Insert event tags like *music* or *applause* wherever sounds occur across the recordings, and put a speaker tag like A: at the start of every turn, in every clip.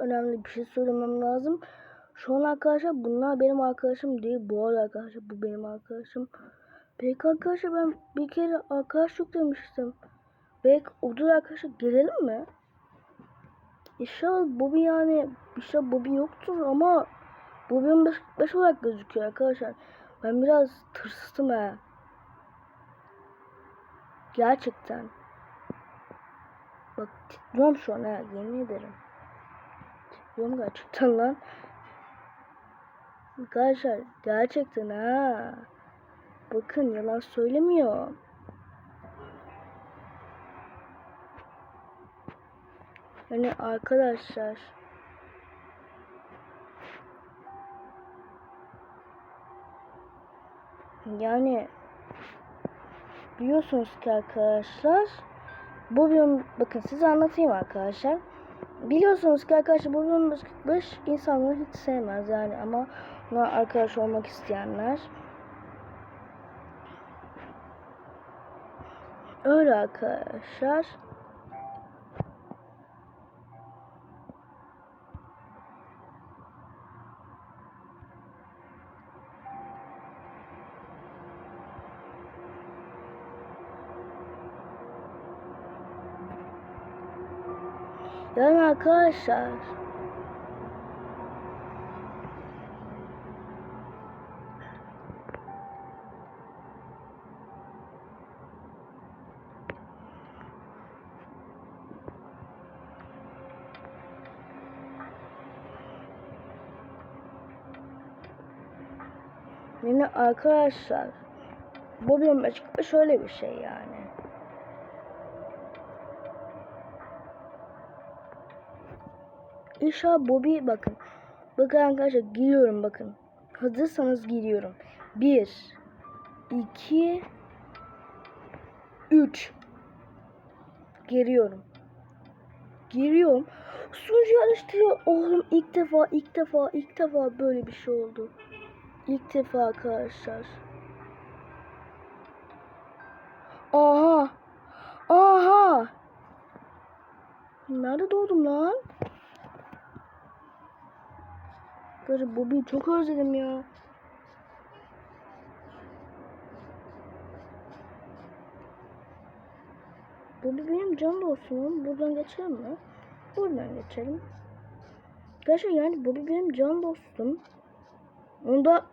A: önemli bir şey söylemem lazım. Şu an arkadaşlar bunlar benim arkadaşım değil. Bu arada arkadaşlar bu benim arkadaşım. Belki arkadaşlar ben bir kere arkadaşlık demiştim. Belki odur arkadaşlar gelelim mi? İnşallah Bobby yani inşallah Bobby yoktur ama Bobby'nin 5 olarak gözüküyor arkadaşlar. Ben biraz tırstım ha. Gerçekten. Bak titriyorum şu an ha yemin ederim. Titriyorum gerçekten lan. Arkadaşlar gerçekten ha. Bakın yalan söylemiyor. Yani arkadaşlar. Yani biliyorsunuz ki arkadaşlar bu bölüm bakın size anlatayım arkadaşlar. Biliyorsunuz ki arkadaşlar bu bölüm 45 insanları hiç sevmez yani ama ona arkadaş olmak isteyenler öyle arkadaşlar. Arkadaşlar. Yani arkadaşlar. Bu bir açıkça şöyle bir şey yani. İnşallah Bobby bakın. Bakın arkadaşlar giriyorum bakın. Hazırsanız giriyorum. 1 2 3 Giriyorum. Giriyorum. Sunucu yarıştırıyor. Oğlum ilk defa ilk defa ilk defa böyle bir şey oldu. İlk defa arkadaşlar. Aha. Aha. Nerede doğdum lan? Arkadaşlar Bobby'yi çok özledim ya. Bobby benim can dostum. Buradan geçelim mi? Buradan geçelim. Arkadaşlar yani Bobby benim can dostum. Onda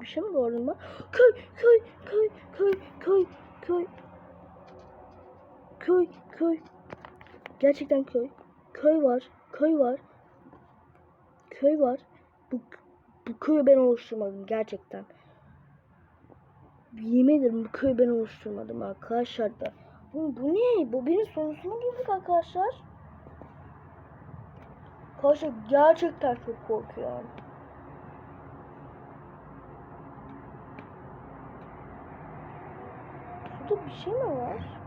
A: bir şey mi gördüm ben? Köy, köy, köy, köy, köy, köy. Köy, köy. Gerçekten köy. Köy var, köy var. Köy var. Bu, bu köyü ben oluşturmadım gerçekten. Yemin ederim bu köyü ben oluşturmadım arkadaşlar da. Bu, bu ne? Bu benim sonusuna girdik arkadaşlar. Arkadaşlar gerçekten çok korkuyorum. Şurada bir şey mi var?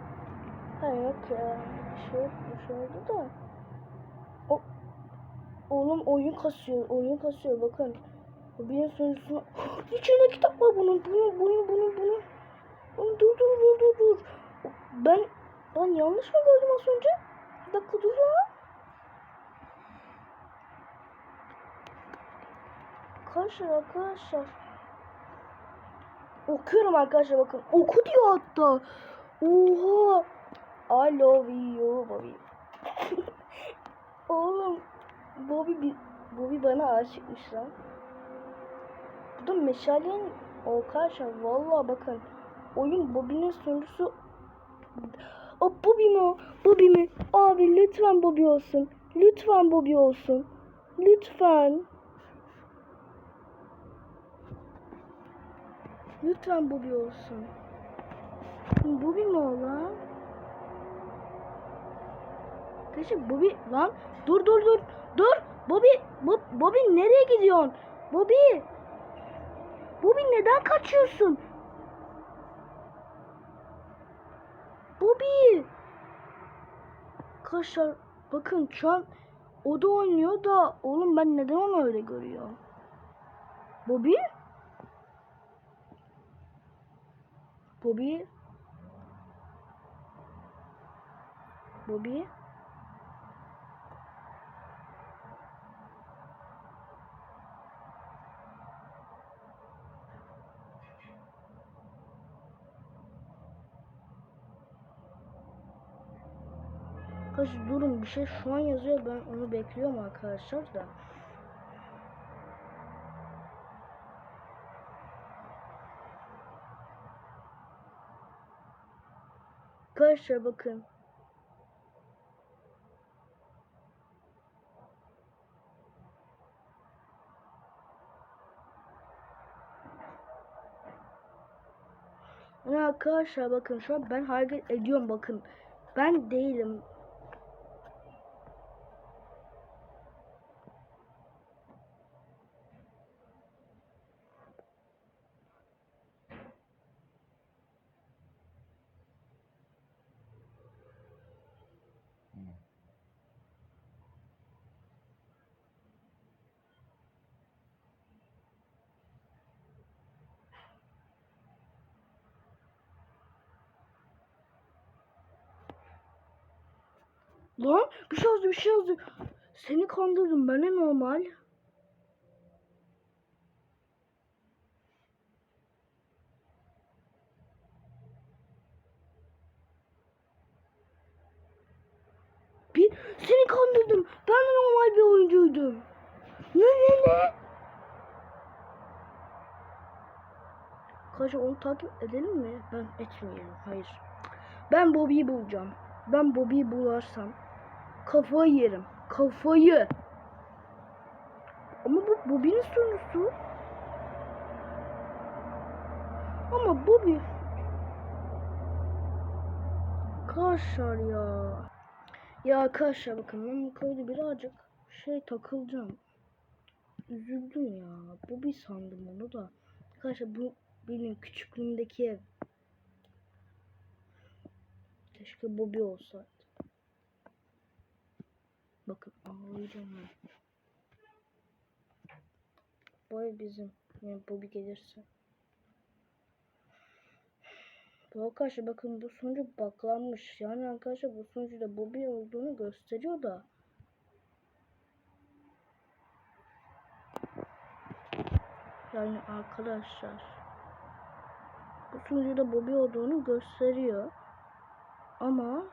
A: Ha yok ya. Bir şey yokmuş orada da. O Oğlum oyun kasıyor. Oyun kasıyor bakın. Benim sonucuna... *gasps* İçinde kitap var bunun. Bunun, bunun, bunun, bunun. Oğlum dur, dur, dur, dur, dur. Ben, ben yanlış mı gördüm az önce? Bir dakika dur lan. Arkadaşlar, arkadaşlar. Okuyorum arkadaşlar bakın. Oku diyor hatta. Oha. I love you Bobby. *laughs* Oğlum Bobby, Bobby bana aşıkmış lan. Bu da meşalenin o karşı vallahi bakın. Oyun Bobby'nin sonucusu o Bobby mi? Bobby mi? Abi lütfen Bobby olsun. Lütfen Bobby olsun. Lütfen. Lütfen Bobby olsun. Bobby mi o lan? Arkadaşlar Bobby lan dur dur dur dur Bobby Bob, Bobby nereye gidiyorsun? Bobby Bobby neden kaçıyorsun? Bobby Arkadaşlar bakın şu an o da oynuyor da oğlum ben neden onu öyle görüyorum? Bobby Bobby Bobby Arkadaşlar durun bir şey şu an yazıyor ben onu bekliyorum arkadaşlar da. Arkadaşlar bakın. Yani arkadaşlar bakın şu an ben hareket ediyorum bakın. Ben değilim. Lan bir şey yazdı bir şey yazdı. Seni kandırdım ben ne normal. Bir seni kandırdım. Ben normal bir oyuncuydum. Ne ne ne? Kaça onu takip edelim mi? Ben etmeyelim. Hayır. Ben Bobby'yi bulacağım. Ben Bobby'yi bularsam kafayı yerim. Kafayı. Ama bu Bobby'nin sonusu. Ama Bobby. Arkadaşlar ya. Ya arkadaşlar bakın ben bu köyde birazcık şey takılacağım. Üzüldüm ya. Bobby sandım onu da. Arkadaşlar bu benim küçüklüğümdeki ev. Keşke Bobby olsaydı. Bakın ağlayacağım ben. Bu ev bizim. Yani Bobby gelirse. Bu arkadaşlar bakın bu sonucu baklanmış. Yani arkadaşlar bu sonucuda Bobby olduğunu gösteriyor da. Yani arkadaşlar. Bu sunucuda Bobby olduğunu gösteriyor. Ama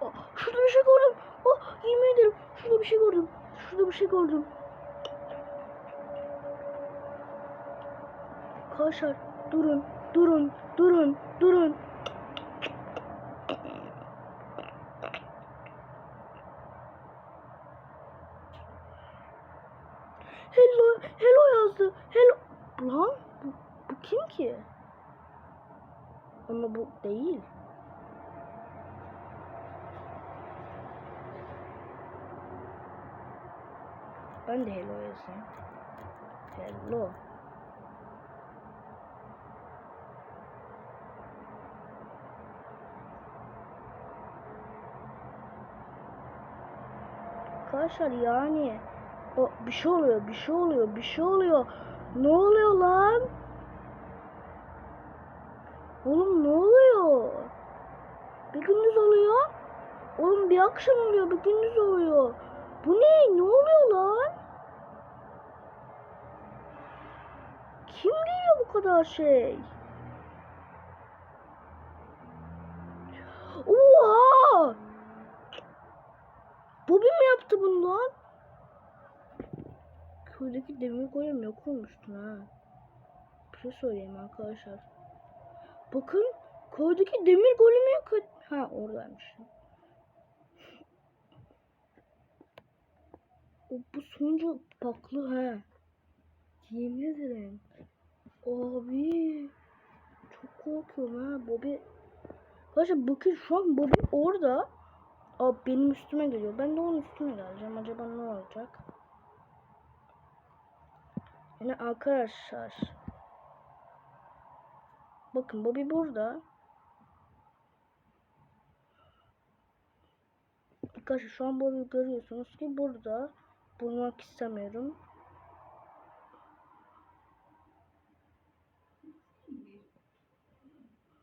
A: Aa, şurada bir şey gördüm. Oh, yemin ederim. Şurada bir şey gördüm. Şurada bir şey gördüm. Arkadaşlar durun, durun, durun, durun. Hello, hello yazdı. Hello. Lan bu, bu kim ki? Ama bu değil. Ben de hello yazayım. Hello. Arkadaşlar yani o bir şey oluyor, bir şey oluyor, bir şey oluyor. Ne oluyor lan? Oğlum ne oluyor? Bir gündüz oluyor. Oğlum bir akşam oluyor, bir gündüz oluyor. Bu ne? Ne oluyor lan? Kadar şey? Oha! Bobby mi yaptı bunu lan? Köydeki demir golem yok olmuştu ha. Bir şey söyleyeyim arkadaşlar. Bakın köydeki demir golemi yok. Ha oradaymış. O bu sonucu baklı ha. Yemin ederim. Abi. Çok korkuyorum ha. Bobby. Arkadaşlar bakın şu an Bobby orada. Aa, benim üstüme geliyor. Ben de onun üstüne geleceğim. Acaba ne olacak? Yani arkadaşlar. Bakın Bobby burada. Arkadaşlar şu an Bobby görüyorsunuz ki burada. Bulmak istemiyorum.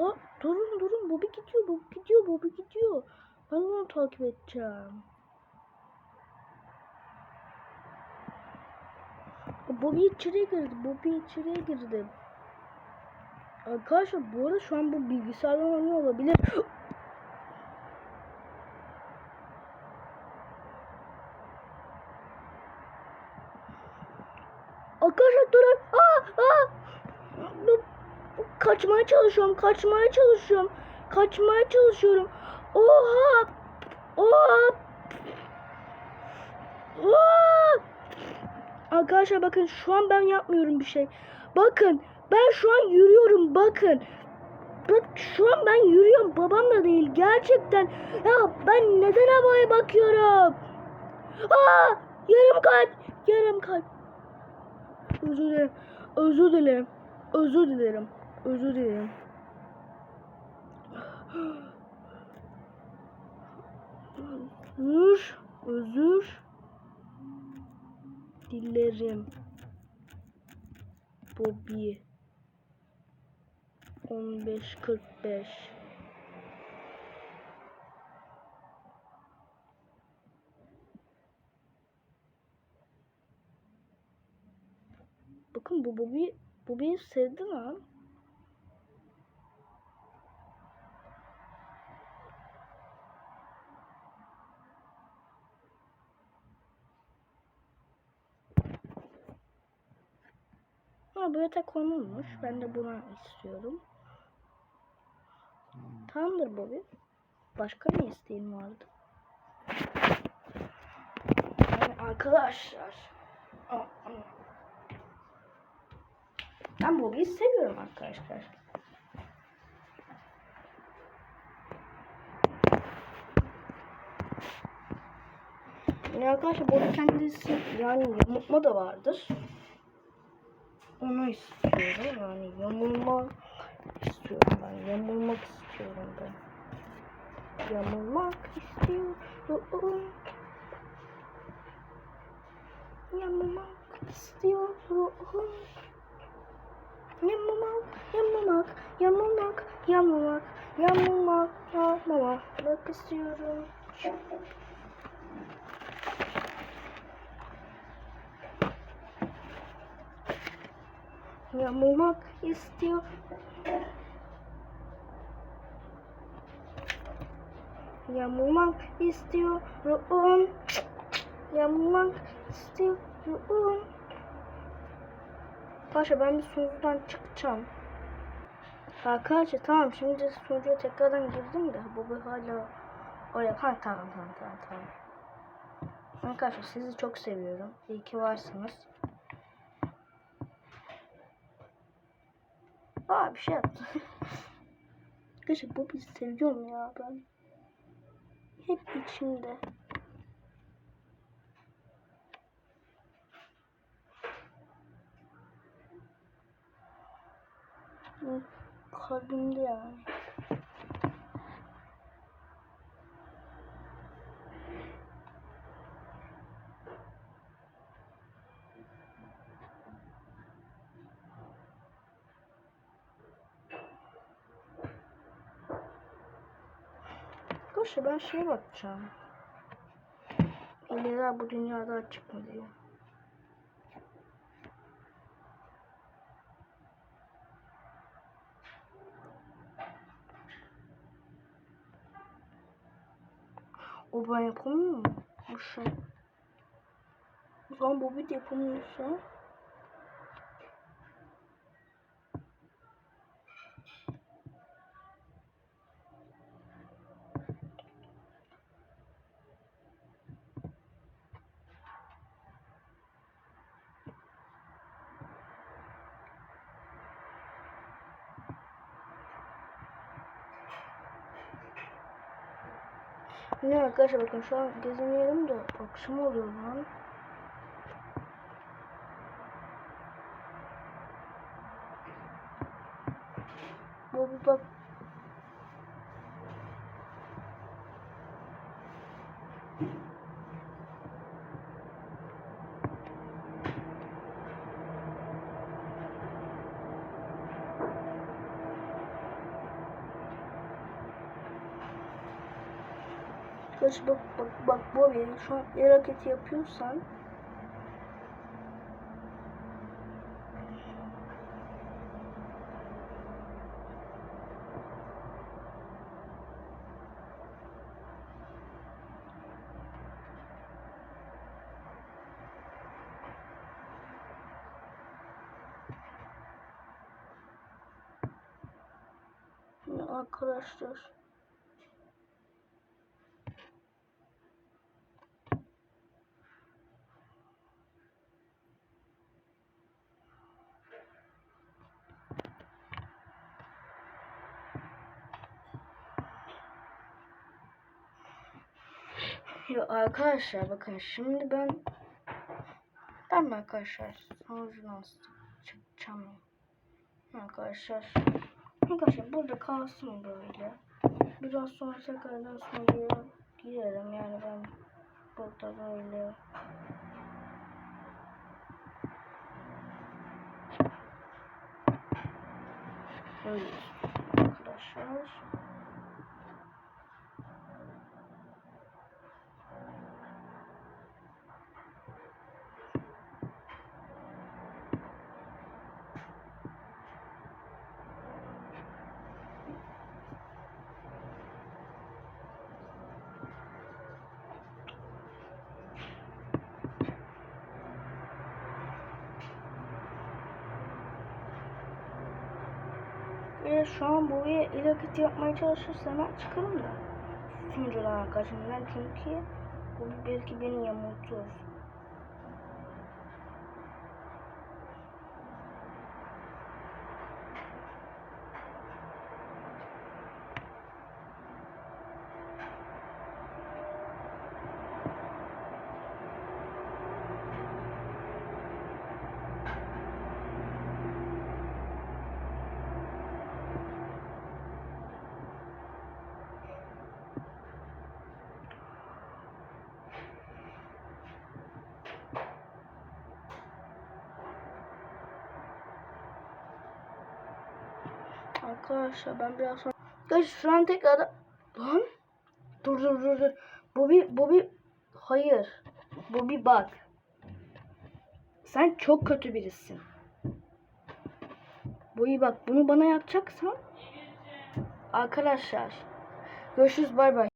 A: Aa durun durun Bobby gidiyor Bobby gidiyor Bobby gidiyor. Ben onu takip edeceğim. Bobby içeriye girdi. Bobby içeriye girdi. Arkadaşlar bu arada şu an bu bilgisayardan oynuyor olabilir. *gasps* Arkadaşlar durun. Aa, aa. Kaçmaya çalışıyorum. Kaçmaya çalışıyorum. Kaçmaya çalışıyorum. Oha. Oha. Oha. Arkadaşlar bakın şu an ben yapmıyorum bir şey. Bakın ben şu an yürüyorum bakın. Bak şu an ben yürüyorum babam da değil gerçekten. Ya ben neden havaya bakıyorum? Aa yarım kalp yarım kalp. Özür dilerim. Özür dilerim. Özür dilerim. Özür dilerim. Özür. Özür dilerim. Bobby. 15.45 Bakın bu Bobby Bobby'yi sevdi lan. Ha bu yatak konulmuş. Ben de bunu istiyorum. Tamamdır Bobby. Başka ne isteğin vardı? Yani arkadaşlar. Ben Bobby'yi seviyorum arkadaşlar. Yani arkadaşlar Bobby kendisi yani yamultma da vardır. Onu istiyorum yani yamulma istiyorum ben yamulmak istiyorum ben. Yamulmak istiyorum. Yamulmak istiyorum. Yamulmak, yamulmak, yamulmak, yamulmak, yamulmak, yamulmak istiyorum. Yamulmak istiyor. Yamulmak istiyorum. Yamulmak istiyorum. Paşa ben bir sunucudan çıkacağım. Arkadaşlar tamam şimdi sunucuya tekrardan girdim de bu bir hala oraya ha tamam tamam tamam tamam. Arkadaşlar sizi çok seviyorum. İyi ki varsınız. Aa bir şey yaptım. *laughs* Arkadaşlar bu bir seviyorum ya ben. Hep içimde. Kalbimde yani. Arkadaşlar ben şeye bakacağım. İlla bu dünyada açık mı diye. O ben yapamıyor mu? Bu şey. O zaman bu bir yapamıyorsa. Ne arkadaşlar bakın şu an gezemiyorum da akşam oluyor lan. Bobby bak. Kaç bak bak bak Bobby şu an el hareketi yapıyorsan. Arkadaşlar Ya arkadaşlar bakın şimdi ben ben arkadaşlar sonucunu çıkacağım. Arkadaşlar arkadaşlar burada kalsın böyle. Biraz sonra tekrardan sonuya girerim yani ben burada böyle böyle arkadaşlar. Ve şu an buraya el hareketi yapmaya çalışırsam ben çıkarım da. Sunucudan arkadaşım ben çünkü bu belki beni yamultur. Arkadaşlar ben biraz sonra... Arkadaşlar şu an tekrar... Lan! Dur dur dur dur. Bobby, Bobby... Hayır. Bobby bak. Sen çok kötü birisin. Bobby bak bunu bana yapacaksan... Arkadaşlar. Görüşürüz bay bay.